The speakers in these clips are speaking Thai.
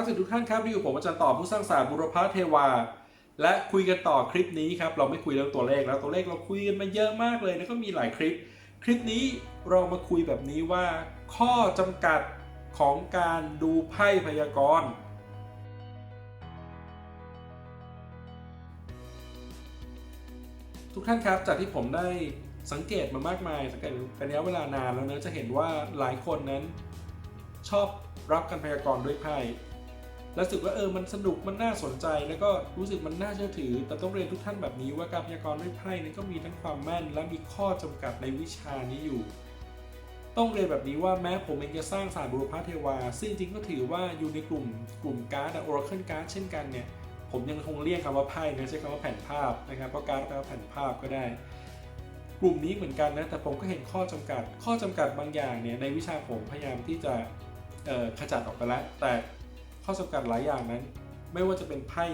ครับสวัสดีทุกท่านครับนี่อยู่ผมอาจารย์ต่อผู้สร้างสารบุรพาเทวา และคุยกันต่อคลิปนี้ครับเราไม่คุยเรื่องตัวเลขแล้วตัวเลขเราคุยกันมาเยอะมากเลยแล้วก็มีหลายคลิป คลิปนี้เรามาคุยแบบนี้ว่า ข้อจำกัดของการดูไพ่พยากรณ์ทุกท่านครับจากที่ผมได้สังเกตมามากมายสังเกตเป็นระยะเวลานานแล้วเนะจะเห็นว่าหลายคนนั้นชอบรับการพยากรณ์ด้วยไพ่ รู้สึกว่าเออมันสนุกมันน่าสนใจ แล้วก็รู้สึกมันน่าเชื่อถือ แต่ต้องเรียนทุกท่านแบบนี้ว่าการพยากรณ์ด้วยไพ่นี่ก็มีทั้งความแม่น และมีข้อจำกัดในวิชานี้อยู่ ต้องเรียนแบบนี้ว่าแม้ผมเองจะสร้างสารบุรพเทวา ซึ่งจริงก็ถือว่าอยู่ในกลุ่มกลุ่มการ์ดโอราเคิลการ์ดเช่นกันเนี่ยผมยังคงเรียกคำว่าไพ่นะใช้คำว่าแผ่นภาพนะครับเพราะการ์ดแปลว่าแผ่นภาพก็ได้ กลุ่มนี้เหมือนกันนะแต่ผมก็เห็นข้อจำกัด ข้อจำกัดบางอย่างเนี่ยในวิชาผมพยายามที่จะขจัดออกไปแล้วแต่ อจำกัดหลายอย่างนั้น ไม่ว่าจะเป็นไพ่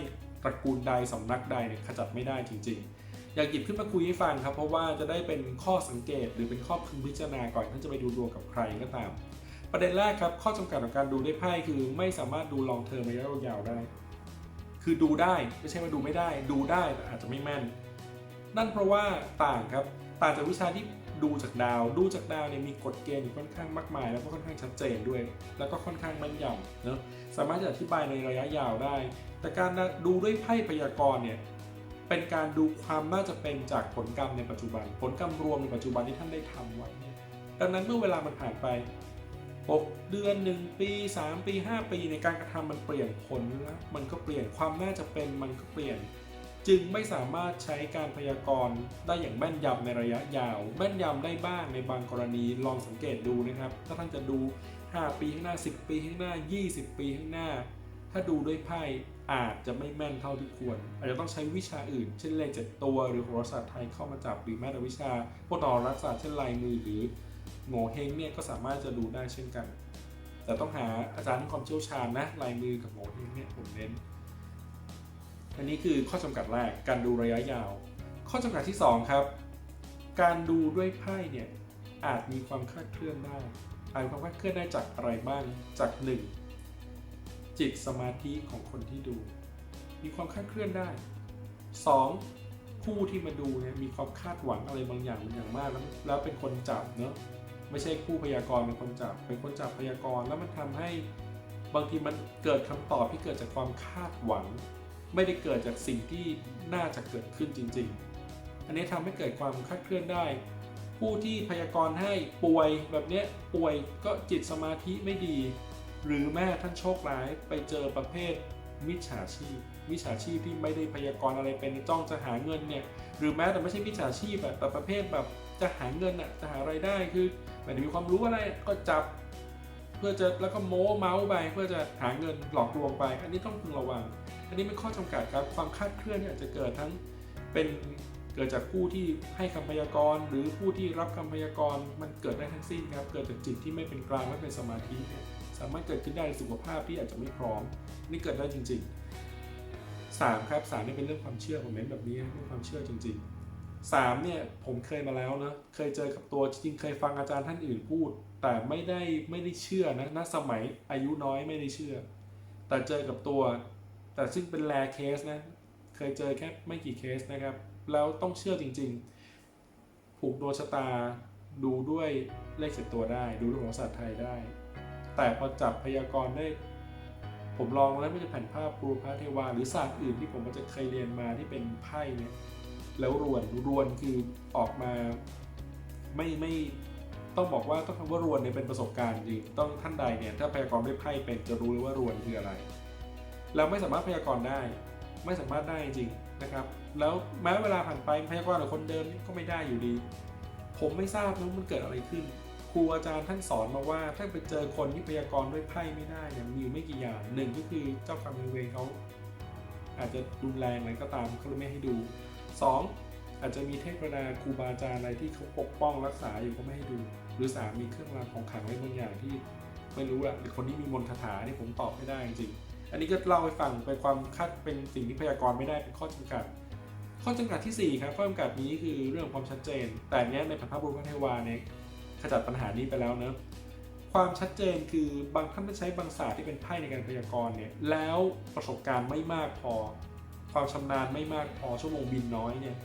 ตระกูลใดสำนักใดเนี่ยขจัดไม่ได้จริง ๆ อยากหยิบขึ้นมาคุยให้ฟังครับ เพราะว่าจะได้เป็นข้อสังเกตหรือเป็นข้อพึงพิจารณาก่อนที่จะไปดูดวงกับใครก็ตาม ประเด็นแรกครับ ข้อจำกัดของการดูด้วยไพ่คือ ไม่สามารถดูลองเทอมระยะยาวได้ คือดูได้ไม่ใช่ว่าดูไม่ได้ ดูได้แต่อาจจะไม่แม่น นั่นเพราะว่าต่างครับต่างจากวิชาที่ ดูจากดาว ดูจากดาวเนี่ยมีกฎเกณฑ์อยู่ค่อนข้างมากมาย แล้วก็ค่อนข้างชัดเจนด้วย แล้วก็ค่อนข้างแม่นยำเนอะสามารถจะอธิบายในระยะยาวได้ แต่การดูด้วยไพ่พยากรณ์เนี่ยเป็นการดูความน่าจะเป็นจากผลกรรมในปัจจุบัน ผลกรรมรวมในปัจจุบันที่ท่านได้ทำไว้ดังนั้นเมื่อเวลามันผ่านไป 6 เดือน 1 ปี 3 ปี 5 ปีในการกระทำมันเปลี่ยนผลแล้วมันก็เปลี่ยนความน่าจะเป็นมันก็เปลี่ยน จึงไม่สามารถใช้การพยากรณ์ได้อย่างแม่นยำในระยะยาว แม่นยำได้บ้างในบางกรณีลองสังเกตดูนะครับ ถ้าท่านจะดู 5 ปีข้างหน้า 10 ปีข้างหน้า 20 ปีข้างหน้า ถ้าดูด้วยไพ่อาจจะไม่แม่นเท่าที่ควร อาจจะต้องใช้วิชาอื่น เช่นเลขเจ็ดตัวหรือโหราศาสตร์ไทยเข้ามาจับหรือแม้แต่วิชาพวกนอรักษาสตร์เช่นลายมือหรือโง่เฮงเนี่ยก็สามารถจะดูได้เช่นกัน แต่ต้องหาอาจารย์ที่ความเชี่ยวชาญนะลายมือกับโง่เฮงเนี่ยผมเน้น อันนี้คือข้อจำกัดแรกการดูระยะยาว ข้อจำกัดที่ 2 ครับ การดูด้วยไพ่เนี่ยอาจมีความคลาดเคลื่อนได้อาจมีความคลาดเคลื่อนได้จากอะไรบ้างจาก 1. จิตสมาธิของคนที่ดู มีความคลาดเคลื่อนได้ 2. ผู้ที่มาดูเนี่ยมีความคาดหวังอะไรบางอย่างบางอย่างมากแล้วแล้วเป็นคนจับเนอะไม่ใช่ผู้พยากรณ์เป็นคนจับ เป็นคนจับพยากรณ์แล้วมันทำให้บางทีมันเกิดคำตอบที่เกิดจากความคาดหวัง ไม่ได้เกิดจากสิ่งที่น่าจะเกิดขึ้นจริง ๆ อันนี้ทำให้เกิดความคลาดเคลื่อนได้ ผู้ที่พยากรณ์ให้ป่วยแบบนี้ป่วยก็จิตสมาธิไม่ดี หรือแม่ท่านโชคร้ายไปเจอประเภทมิจฉาชีพมิจฉาชีพที่ไม่ได้พยากรณ์อะไรเป็นจ้องจะหาเงินเนี่ยหรือแม้แต่ไม่ใช่มิจฉาชีพอะแต่ประเภทแบบจะหาเงินอะจะหาไรายได้คือไม่ได้มีความรู้อะไรก็จับ เพื่อจะแล้วก็โม้เมาส์ไปเพื่อจะหาเงินหลอกลวงไป อันนี้ต้องพึงระวัง อันนี้เป็นข้อจำกัดครับความคาดเคลื่อนเนี่ยอาจจะเกิดทั้งเป็นเกิดจากผู้ที่ให้คำพยากรณ์ หรือผู้ที่รับคำพยากรณ์มันเกิดได้ทั้งสิ้นครับเกิดจากจิตที่ไม่เป็นกลางไม่เป็นสมาธิเนี่ยสามารถเกิดขึ้นได้สุขภาพที่อาจจะไม่พร้อม นี่เกิดได้จริงๆสามครับสามนี่เป็นเรื่องความเชื่อผมเน้นแบบนี้เรื่องความเชื่อจริงๆสามเนี่ยผมเคยมาแล้วนะเคยเจอกับตัวจริงเคยฟังอาจารย์ท่านอื่นพูด แต่ไม่ได้ไม่ได้เชื่อนะณสมัยอายุน้อยไม่ได้เชื่อ แต่เจอกับตัว แต่ซึ่งเป็นแรเคสนะ เคยเจอแค่ไม่กี่เคสนะครับ แล้วต้องเชื่อจริงๆ ผูกดวงชะตาดูด้วยเลขเสร็จตัวได้ ดูดวยของศาสตร์ไทยได้ แต่พอจับพยากรณ์ได้ ผมลองแล้วไม่ว่าจะแผ่นภาพปูพระเทวา หรือศาสตร์อื่นที่ผมจะเคยเรียนมาที่เป็นไพ่เนี่ยแล้วรวนรวนคือออกมาไม่ไม่ต้องบอกว่าต้องคำว่ารวนเนี่ยเป็นประสบการณ์จริงต้องท่านใดเนี่ยถ้าพยากรณ์ด้วยไพ่เป็นจะรู้เลยว่ารวนคืออะไร แล้วไม่สามารถพยากรณ์ได้ ไม่สามารถได้จริงนะครับ แล้วแม้เวลาผ่านไปพยากรณ์กับคนเดิมก็ไม่ได้อยู่ดี ผมไม่ทราบนะมันเกิดอะไรขึ้น ครูอาจารย์ท่านสอนมาว่า ถ้าไปเจอคนที่พยากรณ์ด้วยไพ่ไม่ได้เนี่ยมีไม่กี่อย่างหนึ่งก็คือเจ้ากรรมนายเวรเขาอาจจะรุนแรงอะไรก็ตามเขาเลยไม่ให้ดูสองอาจจะมีเทพดาครูบาอาจารย์อะไรที่เขาปกป้องรักษาอยู่ก็ไม่ให้ดู หรือสามมีเครื่องรางของขลังอะไรบางอย่างที่ไม่รู้อะหรือคนที่มีมนต์คาถาเนี่ยผมตอบไม่ได้จริง อันนี้ก็เล่าให้ฟังเป็นความคาดเป็นสิ่งที่พยากรณ์ไม่ได้เป็นข้อจำกัด ข้อจำกัดที่ 4 ครับ ข้อจำกัดนี้คือเรื่องความชัดเจน แต่เนี้ยในพันธบุรุษพระเทวาเนี่ยขจัดปัญหานี้ไปแล้วเนอะความชัดเจนคือบางท่านไม่ใช้บางศาสตร์ที่เป็นไพ่ในการพยากรณ์เนี่ยแล้วประสบการณ์ไม่มากพอ ความชำนาญไม่มากพอชั่วโมงบินน้อยเนี่ย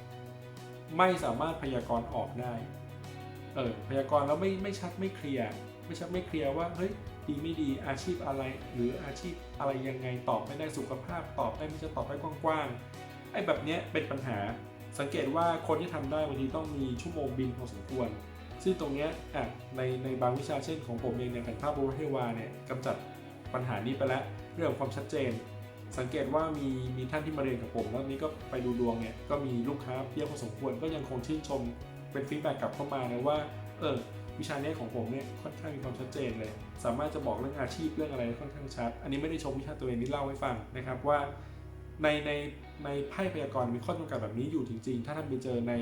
ไม่สามารถพยากรณ์ออกได้เออพยากรณ์แล้วไม่ไม่ชัดไม่เคลียร์ ไม่ชัดไม่เคลียร์ว่าเฮ้ยดีไม่ดีอาชีพอะไร หรืออาชีพอะไรยังไงตอบไม่ได้สุขภาพตอบได้ไม่จะตอบได้กว้างๆไอ้แบบเนี้ยเป็นปัญหาสังเกตว่าคนที่ทำได้บางทีต้องมีชั่วโมงบินพอสมควร ซึ่งตรงเนี้ยอะในในบางวิชาเช่นของผมเองเนี่ยแผนภาพโบรเทวาเนี่ยกำจัดปัญหานี้ไปแล้วเรื่องความชัดเจน สังเกตว่ามีมีท่านที่มาเรียนกับผมแล้วนี้ก็ไปดูดวงเนี่ยก็มีลูกค้าเยอะพอสมควรก็ยังคงชื่นชมเป็นฟีดแบ็กกลับเข้ามานะว่าเออ วิชาเนี้ยของผมเนี่ยค่อนข้างมีความชัดเจนเลย สามารถจะบอกเรื่องอาชีพเรื่องอะไรค่อนข้างชัด อันนี้ไม่ได้ชมวิชาตัวเองนี่เล่าให้ฟังนะครับว่าในในในไพ่พยากรณ์มีข้อจำกัดแบบนี้อยู่จริงๆ ถ้าท่านไปเจอใน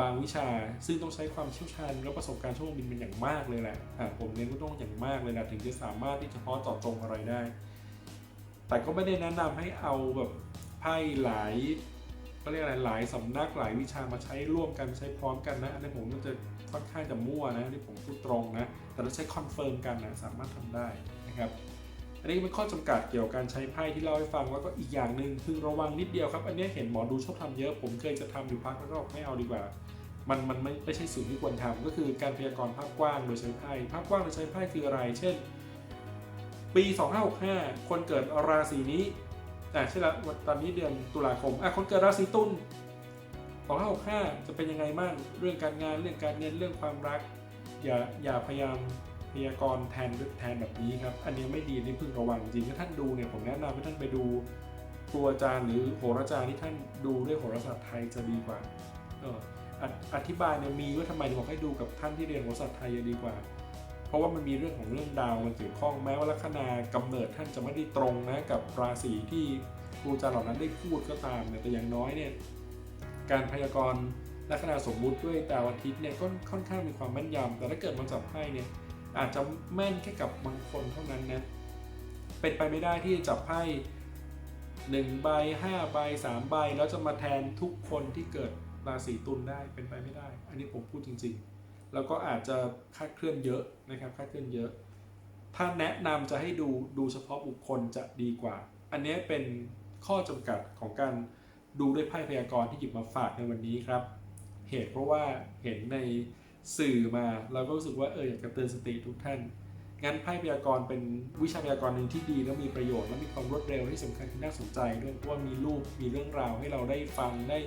บางวิชา ซึ่งต้องใช้ความเชี่ยวชาญและประสบการณ์ชั่วโมงบินเป็นอย่างมากเลยแหละอะผมเน้นว่าต้องอย่างมากเลยแหละถึงจะสามารถที่จะเฉพาะเจาะจงอะไรได้ แต่ก็ไม่ได้แนะนำให้เอาแบบไพ่หลายก็เรียกอะไรหลายสำนักหลายวิชามาใช้ร่วมกันใช้พร้อมกันนะอันนี้ผมมันจะ ค่อนข้างจะมั่วนะที่ผมพูดตรงนะ แต่ถ้าใช้คอนเฟิร์มกันนะสามารถทำได้นะครับอันนี้เป็นข้อจำกัดเกี่ยวกับการใช้ไพ่ที่เล่าให้ฟังแล้วก็อีกอย่างหนึ่งพึงระวังนิดเดียวครับ อันนี้เห็นหมอดูชอบทำเยอะ ผมเคยจะทำอยู่พักแล้วก็ไม่เอาดีกว่า มันมันไม่ไม่ใช่สิ่งที่ควรทำก็คือการพยากรณ์ภาพกว้างโดยใช้ไพ่ภาพกว้างโดยใช้ไพ่คืออะไร เช่น ปี 2565 คนเกิดราศีนี้อ่ใช่ละตอนนี้เดือนตุลาคมอะคนเกิดราศีตุล 2565จะเป็นยังไงบ้างเรื่องการงานเรื่องการเงินเรื่องความรัก อย่าอย่าพยายามพยากรณ์แทนแทนแบบนี้ครับ อันนี้ไม่ดีนี่พึงระวังจริงถ้าท่านดูเนี่ยผมแนะนำให้ท่านไปดูครูอาจารย์หรือโหราจารย์ที่ท่านดูด้วยโหราศาสตร์ไทยจะดีกว่าเอออธิบายเนี่ยมีว่าทำไมถึงบอกให้ดูกับท่านที่เรียนโหราศาสตร์ไทยจะดีกว่า เพราะว่ามันมีเรื่องของเรื่องดาวมันเกี่ยวข้องแม้ว่าลัคนากำเนิดท่านจะไม่ได้ตรงนะกับราศีที่ครูอาจารย์เหล่านั้นได้พูดก็ตามเนี่ยแต่อย่างน้อยเนี่ย การพยากรณ์ลัคนาสมมุติด้วยดาวอาทิตย์เนี่ยก็ค่อนข้างมีความแม่นยำแต่ถ้าเกิดมาจับไพ่เนี่ยอาจจะแม่นแค่กับบางคนเท่านั้นนะเป็นไปไม่ได้ที่จะจับไพ่หนึ่งใบห้าใบสามใบแล้วจะมาแทนทุกคนที่เกิดราศีตุลได้เป็นไปไม่ได้ อันนี้ผมพูดจริง ๆ แล้วก็อาจจะคาดเคลื่อนเยอะนะครับคาดเคลื่อนเยอะ ถ้าแนะนำจะให้ดูดูเฉพาะบุคคลจะดีกว่า อันนี้เป็นข้อจำกัดของการ ดูด้วยไพ่พยากรณ์ที่หยิบมาฝากในวันนี้ครับ เหตุเพราะว่าเห็นในสื่อมาเราก็รู้สึกว่าเอออยากจะเตือนสติทุกท่าน งั้นไพ่พยากรณ์เป็นวิชาพยากรณ์หนึ่งที่ดีและมีประโยชน์และมีความรวดเร็วที่สำคัญที่น่าสนใจด้วยเพราะว่ามีรูปมีเรื่องราวให้เราได้ฟังได้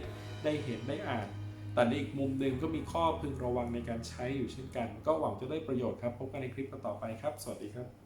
ได้เห็นได้อ่าน แต่ในอีกมุมหนึ่งก็มีข้อพึงระวังในการใช้อยู่เช่นกัน ก็หวังจะได้ประโยชน์ครับ พบกันในคลิปต่อไปครับ สวัสดีครับ